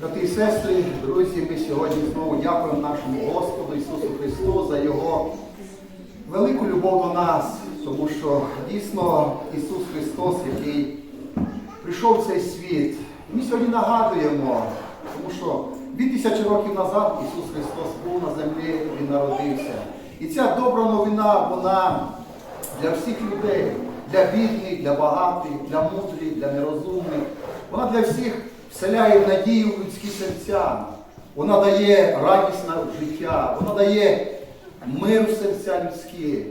Брати і сестри, друзі, ми сьогодні знову дякуємо нашому Господу Ісусу Христу за Його велику любов до нас, тому що дійсно Ісус Христос, який прийшов в цей світ, ми сьогодні нагадуємо, тому що 2000 років назад Ісус Христос був на землі, Він народився. І ця добра новина, вона для всіх людей, для бідних, для багатих, для мудрих, для нерозумних. Вона для всіх вселяє надію в людські серця. Вона дає радість на життя, вона дає мир в серця людські.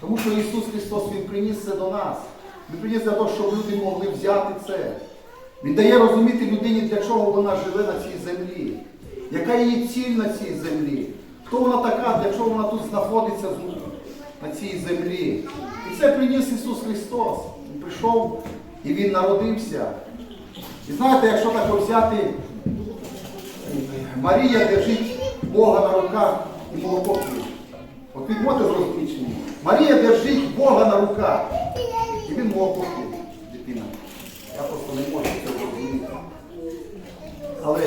Тому що Ісус Христос Він приніс це до нас. Він приніс для того, щоб люди могли взяти це. Він дає розуміти людині, для чого вона живе на цій землі, яка її ціль на цій землі, хто вона така, для чого вона тут знаходиться на цій землі. І це приніс Ісус Христос. Він прийшов і Він народився. І знаєте, якщо так взяти, Марія держить Бога на руках і молоко п'є. От ви можете зрозуміти? Марія держить Бога на руках. І він молоко п'є, дитина. Я просто не можу це зрозуміти. Але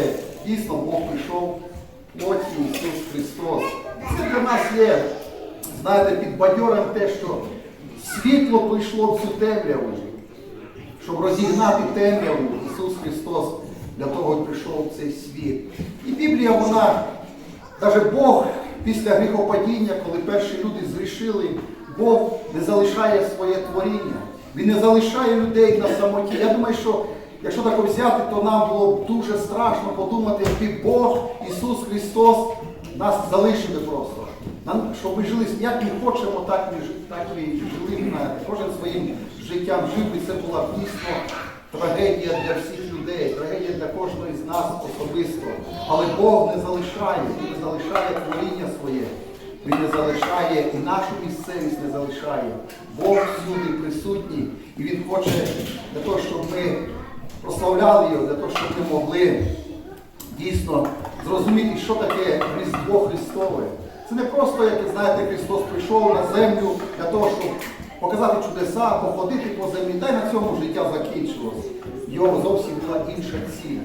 дійсно Бог прийшов плоті Ісус Христос. Це для нас є, знаєте, підбадьорим те, що світло прийшло в цю темряву, щоб розігнати темряву. Ісус Христос для того прийшов в цей світ. І Біблія, вона, навіть Бог після гріхопадіння, коли перші люди зрішили, Бог не залишає своє творіння. Він не залишає людей на самоті. Я думаю, що якщо так взяти, то нам було б дуже страшно подумати, який Бог, Ісус Христос нас залишили просто. Щоб ми жили, як ми хочемо, так ми, так і жили. Кожен своїм життям жив, і це була б дійсно трагедія для всіх людей, трагедія для кожного з нас особисто. Але Бог не залишає, Він не залишає творіння своє. Він не залишає і нашу місцевість не залишає. Бог всюди присутній, і Він хоче для того, щоб ми прославляли його, для того, щоб ми могли дійсно зрозуміти, що таке Різдво Христове. Це не просто, як ви знаєте, Христос прийшов на землю для того, щоб показати чудеса, походити по землі, та й на цьому життя закінчилось. Його зовсім була інша ціль.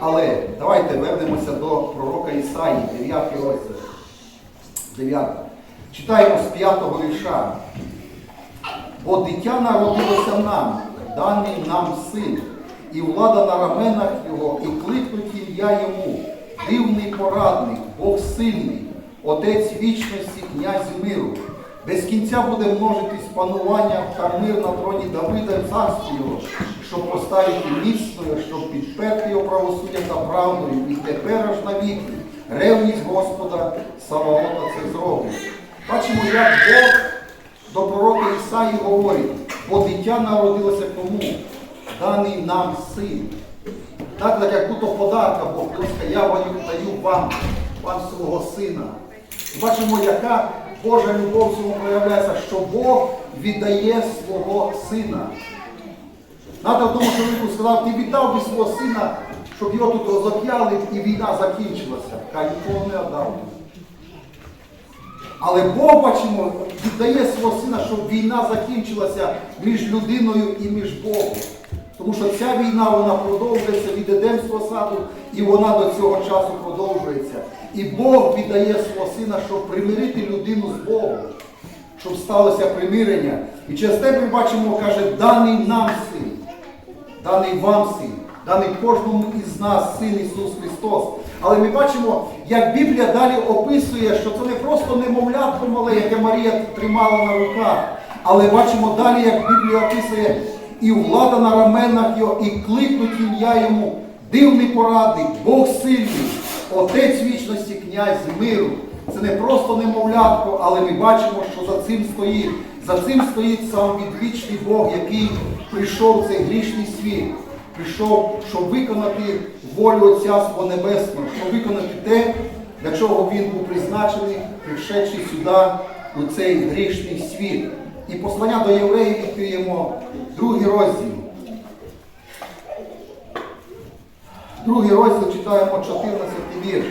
Але давайте вернемося до пророка Ісаї, 9 розділ. 9. Читаємо з 5 вірша. Бо дитя народилося нам, даний нам син, і влада на раменах його, і кликнуть ім'я йому, дивний порадник, Бог сильний, Отець вічності, князь миру. Без кінця буде множитись панування та мир на троні Давида і царстві його, щоб поставити міцною, щоб підперти його правосуддя та правдою, і тепер аж навіки. Ревність Господа Саваота це зробить. Бачимо, як Бог до пророка Ісаї говорить, бо дитя народилося кому? Даний нам син. Так, як будто подарка Бог сказав, я даю вам, вам свого сина. Бачимо, яка Божа любов цьому проявляється, що Бог віддає свого сина. Надо в тому чоловіку сказав, ти віддав би свого сина, щоб його тут розоп'яли і війна закінчилася. Хай нікого не віддав. Але Бог, бачимо, віддає свого сина, щоб війна закінчилася між людиною і між Богом. Тому що ця війна вона продовжується від Едемського саду, і вона до цього часу продовжується. І Бог віддає свого сина, щоб примирити людину з Богом, щоб сталося примирення. І через те ми бачимо, каже, даний нам син, даний вам син, даний кожному із нас син Ісус Христос. Але ми бачимо, як Біблія далі описує, що це не просто немовлятко мале, яке Марія тримала на руках. Але бачимо далі, як Біблія описує, і влада на раменах його, і кликнуть ім'я йому, дивний порадник, Бог сильний, Отець вічності, князь миру. Це не просто немовлятко, але ми бачимо, що за цим стоїть. За цим стоїть сам відвічний Бог, який прийшов в цей грішний світ. Прийшов, щоб виконати волю Отця свого Небесного, щоб виконати те, для чого він був призначений, прийшедши сюди, у цей грішний світ. І послання до євреїв відкриємо другий розділ. Другий розділ читаємо 14 вірш.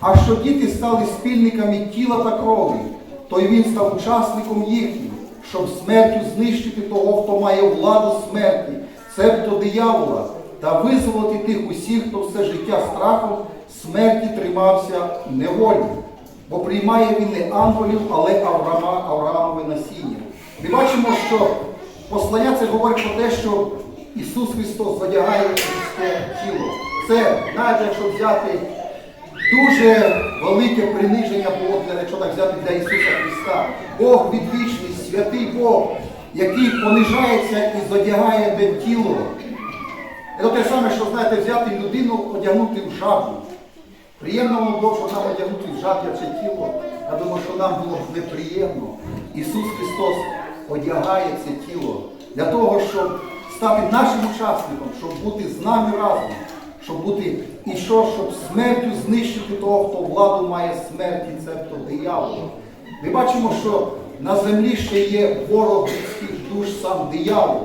А що діти стали спільниками тіла та крові, то й він став учасником їхнім, щоб смертю знищити того, хто має владу смерті, цебто диявола, та визволити тих усіх, хто все життя страхом смерті тримався неволі. Бо приймає він не ангелів, але Авраама, Авраамове насіння. Ми бачимо, що послання це говорить про те, що Ісус Христос задягає людське тіло. Це, знаєте, якщо взяти дуже велике приниження було для, якщо так взяти для Ісуса Христа. Бог відвічний, святий Бог, який понижається і задягає де тіло. Це те саме, що знаєте, взяти людину, одягнути в жабу. Приємно воно було, що нам одягнути в жаб'яче тіло. Я думаю, що нам було б неприємно. Ісус Христос одягає це тіло для того, стати нашим учасником, щоб бути з нами разом, щоб бути і що, щоб смертю знищити того, хто владу має смерті, цебто диявола. Ми бачимо, що на землі ще є ворог людських душ сам диявол.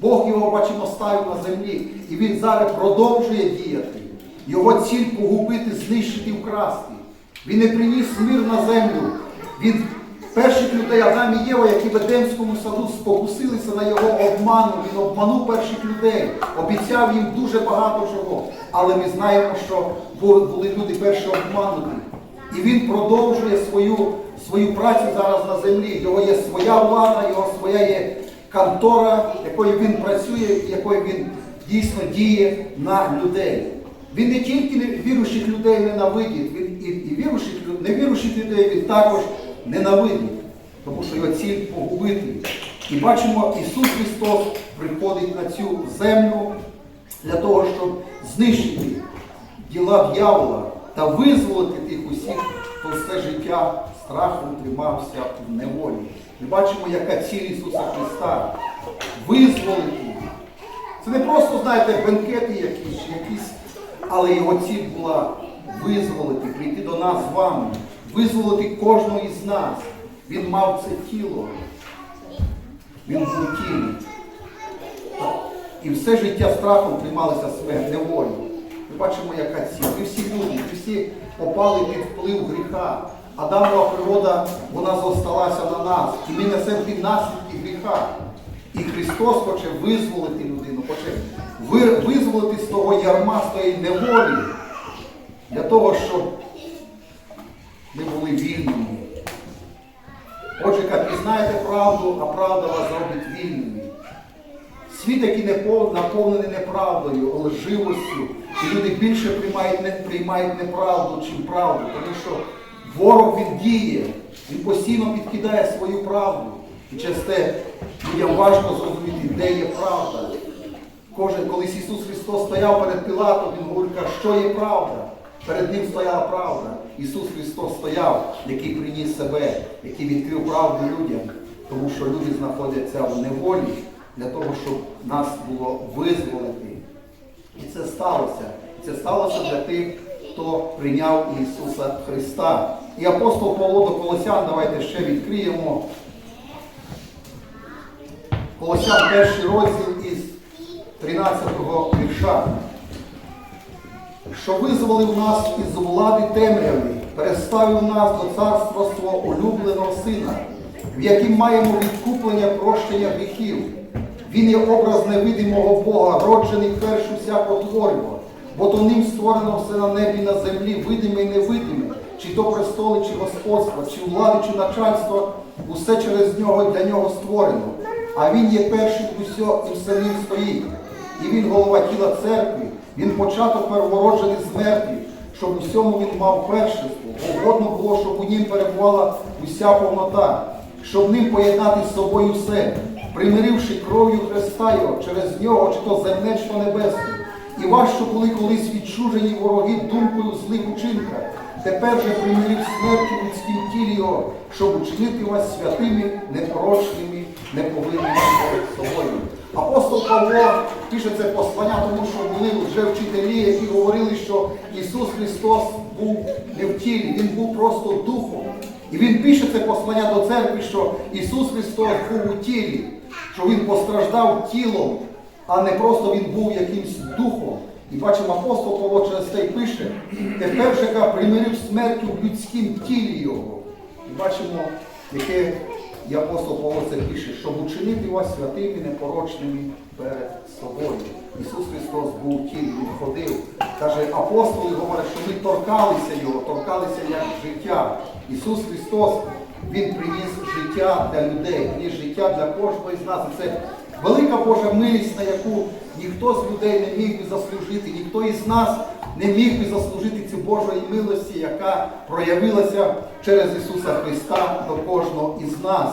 Бог його, бачимо, ставив на землі. І він зараз продовжує діяти. Його ціль погубити, знищити, вкрасти. Він не приніс мир на землю. Він перших людей, Адам і Єва, які в Едемському саду спокусилися на його обману. Він обманув перших людей, обіцяв їм дуже багато чого. Але ми знаємо, що були люди перші обмануті. І він продовжує свою, свою працю зараз на землі. Його є своя влада, його своя є контора, якою він працює, якою він дійсно діє на людей. Він не тільки віруючих людей ненавидить, він і, і віруючих, невіруючих людей він також ненавидить, тому що його ціль погубити. І бачимо, Ісус Христос приходить на цю землю для того, щоб знищити діла дьявола та визволити тих усіх, хто все життя страхом тримався в неволі. Ми бачимо, яка ціль Ісуса Христа визволити. Це не просто, знаєте, бенкети якісь, якісь, але його ціль була визволити, прийти до нас з вами, визволити кожного із нас. Він мав це тіло. Він тілі. І все життя страхом трималися смерть, неволі. Ми бачимо, яка ціль. Ми всі люди, ми всі попали під вплив гріха. Адамова природа, вона зосталася на нас. І ми несемо ті наслідки гріха. І Христос хоче визволити людину, хоче визволити з того ярма, з тої неволі, для того, щоб ми були вільними. Отже, як пізнаєте правду, а правда вас зробить вільними. Світ, який наповнений неправдою, лживостю, і люди більше приймають, приймають неправду, чим правду, тому що ворог він діє, він постійно підкидає свою правду. І через те людям важко зрозуміти, де є правда. Кожен, колись Ісус Христос стояв перед Пілатом, Він говорить, «А що є правда? Перед ним стояла правда. Ісус Христос стояв, який приніс себе, який відкрив правду людям, тому що люди знаходяться в неволі для того, щоб нас було визволити. І це сталося. І це сталося для тих, хто прийняв Ісуса Христа. І апостол Павло до Колосян, давайте ще відкриємо. Колосян перший розділ із 13-го вірша. Що визволив нас із влади темряви, переставив нас до царства свого улюбленого Сина, в яким маємо відкуплення прощення гріхів. Він є образ невидимого Бога, роджений першу всякого творення, бо то ним створено все на небі на землі, видиме і невидиме, чи то престоли, чи господство, чи влади, чи начальство, усе через нього для нього створено. А він є перший усьо і все ним стоїть. І він голова тіла церкви, він початок первороджений з мертвих, щоб усьому він мав першинство, бо угодно було, щоб у нім перебувала уся повнота, щоб ним поєднати з собою все, примиривши кров'ю Христа Його через нього, чи то земне, чи то небесне. І вас, що були колись відчужені вороги думкою злих учинка, тепер же примирив смертю в людськім тілі Його, щоб учинити вас святими, непорочними, неповинними перед собою. Апостол Павло пише це послання, тому що були вже вчителі, які говорили, що Ісус Христос був не в тілі, Він був просто духом. І він пише це послання до церкви, що Ісус Христос був у тілі, що Він постраждав тілом, а не просто Він був якимсь духом. І бачимо, апостол Павло через це й пише, тепер же примирив смертю в людськім тілі Його. І бачимо, яке і апостол Павло це пише, щоб учинити вас святими, непорочними перед собою. Ісус Христос був тілі, Він ходив. Каже, апостоли говорять, що ми торкалися Його, торкалися як життя. Ісус Христос, Він приніс життя для людей, приніс життя для кожного із нас. І це велика Божа милість, на яку ніхто з людей не міг би заслужити, ніхто із нас не міг би заслужити цю Божої милості, яка проявилася через Ісуса Христа до кожного із нас.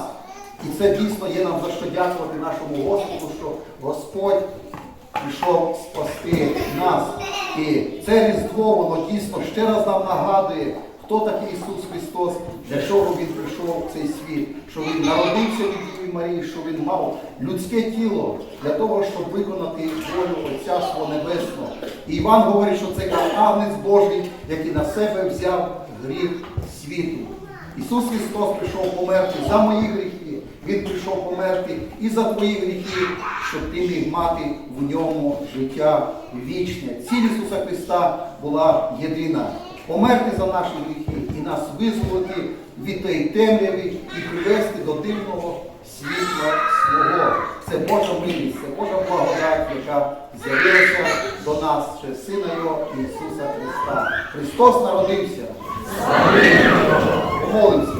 І це дійсно є нам за що дякувати нашому Господу, що Господь прийшов спасти нас. І це Різдво, воно дійсно ще раз нам нагадує, хто такий Ісус Христос, для чого Він прийшов в цей світ, що Він народився від Діви Марії, що Він мав людське тіло для того, щоб виконати волю Отця свого Небесного. І Іван говорить, що це агнець Божий, який на себе взяв гріх світу. Ісус Христос прийшов померти за мої гріхи. Він прийшов померти і за твої гріхи, щоб ти міг мати в ньому життя вічне. Ціль Ісуса Христа була єдина померти за наші гріхи і нас визволити від тої темряви і привести до дивного світла свого. Це Божа милість, це Божа благодать, яка з'явилася до нас через Сина Його Ісуса Христа. Христос народився. Помолимося.